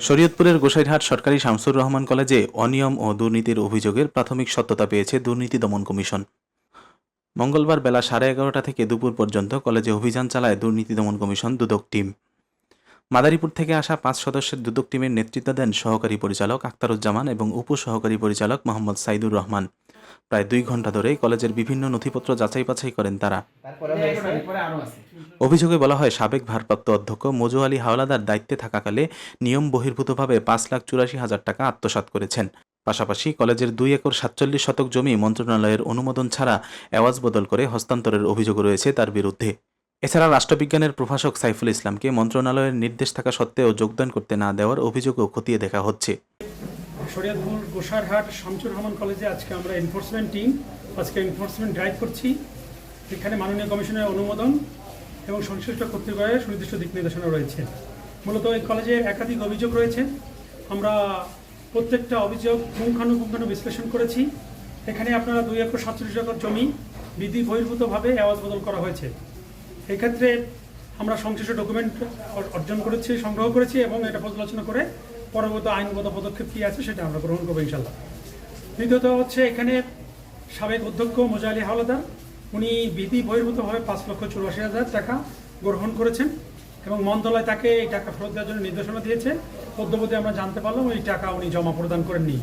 শরীয়তপুরের গোসাইরহাট সরকারি শামসুর রহমান কলেজে অনিয়ম ও দুর্নীতির অভিযোগের প্রাথমিক সত্যতা পেয়েছে দুর্নীতি দমন কমিশন। মঙ্গলবার বেলা সাড়ে এগারোটা থেকে দুপুর পর্যন্ত কলেজে অভিযান চালায় দুর্নীতি দমন কমিশন দুদক টিম। মাদারীপুর থেকে আসা পাঁচ সদস্যের দুদক টিমের নেতৃত্ব দেন সহকারী পরিচালক আক্তারুজ্জামান এবং উপসহকারী পরিচালক মোহাম্মদ সাইদুর রহমান। প্রায় দুই ঘণ্টা ধরে কলেজের বিভিন্ন নথিপত্র যাচাই বাছাই করেন তারা। অভিযোগে বলা হয়, সাবেক ভারপ্রাপ্ত অধ্যক্ষ মজু আলী হাওলাদার দায়িত্বে থাকাকালে নিয়ম বহির্ভূতভাবে পাঁচ লাখ চুরাশি হাজার টাকা আত্মসাৎ করেছেন। পাশাপাশি কলেজের দুই একর সাতচল্লিশ শতক জমি মন্ত্রণালয়ের অনুমোদন ছাড়া এওয়াজ বদল করে হস্তান্তরের অভিযোগ রয়েছে তার বিরুদ্ধে। এছাড়া রাষ্ট্রবিজ্ঞানের প্রভাষক সাইফুল ইসলামকে মন্ত্রণালয়ের নির্দেশ থাকা সত্ত্বেও যোগদান করতে না দেওয়ার অভিযোগও খতিয়ে দেখা হচ্ছে। শরিয়াতপুর গোসারহাট শামসুর রহমান কলেজে আজকে আমরা এনফোর্সমেন্ট টিম আজকে এনফোর্সমেন্ট ড্রাইভ করছি। এখানে মাননীয় কমিশনের অনুমোদন এবং সংশ্লিষ্ট কর্তৃপক্ষের সুনির্দিষ্ট দিক নির্দেশনা রয়েছে। মূলত এই কলেজে একাধিক অভিযোগ রয়েছে। আমরা প্রত্যেকটা অভিযোগ পুঙ্খানুপুঙ্খানু বিশ্লেষণ করেছি। এখানে আপনারা দুই একর সাতচল্লিশ একর জমি বিধি বহির্ভূতভাবে আওয়াজ বদল করা হয়েছে। এক্ষেত্রে আমরা সংশ্লিষ্ট ডকুমেন্ট অর্জন করেছি, সংগ্রহ করেছি এবং এটা পর্যালোচনা করে পরবর্তী আইনগত পদক্ষেপ কী আছে সেটা আমরা গ্রহণ করব ইনশাল্লাহ দ্বিতীয়ত হচ্ছে এখানে সাবেক অধ্যক্ষ মোজা হাওলাদার, উনি বিধি বহির্ভূতভাবে পাঁচ লক্ষ চুরাশি হাজার টাকা গ্রহণ করেছেন এবং মন্ত্রণালয় তাকে এই টাকা ফেরত দেওয়ার জন্য নির্দেশনা দিয়েছে। পদ্মপতি আমরা জানতে পারলাম ওই টাকা উনি জমা প্রদান করেননি।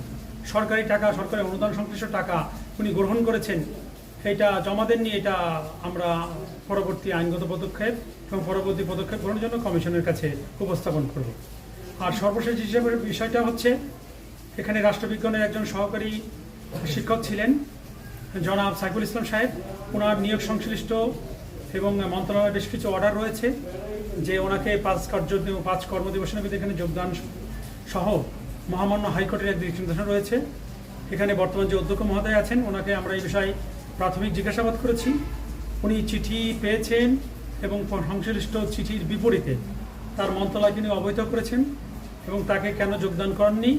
সরকারি টাকা, সরকারি অনুদান সংশ্লিষ্ট টাকা উনি গ্রহণ করেছেন। এটা জমা দেননি এটা আমরা পরবর্তী আইনগত পদক্ষেপ এবং পরবর্তী পদক্ষেপ গ্রহণের জন্য কমিশনের কাছে উপস্থাপন করব। আর সর্বশেষ হিসেবে বিষয়টা হচ্ছে, এখানে রাষ্ট্রবিজ্ঞানের একজন সহকারী শিক্ষক ছিলেন, জনাব সাইফুল ইসলাম সাহেব। ওনার নিয়োগ সংশ্লিষ্ট এবং মন্ত্রণালয়ের বেশ কিছু অর্ডার রয়েছে, যে ওনাকে পাঁচ কার্য পাঁচ কর্মদিবসের মধ্যে এখানে যোগদান সহ মহামান্য হাইকোর্টের এক নির্দেশনা রয়েছে। এখানে বর্তমান যে অধ্যক্ষ মহোদয় আছেন, ওনাকে আমরা এই বিষয়ে প্রাথমিক জিজ্ঞাসাবাদ করেছি। উনি চিঠি পেয়েছেন এবং সংশ্লিষ্ট চিঠির বিপরীতে তার মন্ত্রণালয় তিনি অবৈধ করেছেন এবং তাকে কেন যোগদান করেননি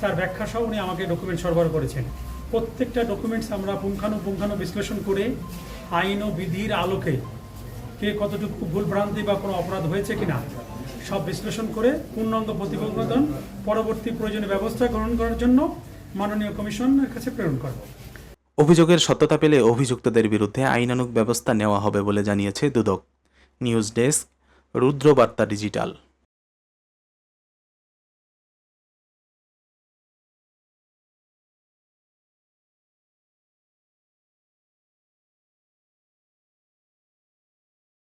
তার ব্যাখ্যা সহ উনি আমাকে ডকুমেন্ট সরবরাহ করেছেন। প্রত্যেকটা ডকুমেন্টস আমরা পুঙ্খানুপুঙ্খানু বিশ্লেষণ করে আইন ও বিধির আলোকে কে কতটুকু ভুলভ্রান্তি বা কোনো অপরাধ হয়েছে কিনা সব বিশ্লেষণ করে পূর্ণাঙ্গ প্রতিবেদন পরবর্তী প্রয়োজনীয় ব্যবস্থা গ্রহণ করার জন্য মাননীয় কমিশনের কাছে প্রেরণ করব অভিযোগের সত্যতা পেলে অভিযুক্তদের বিরুদ্ধে আইনানুক ব্যবস্থা নেওয়া হবে বলে জানিয়েছে Dudok. News desk, Rudrabarta digital.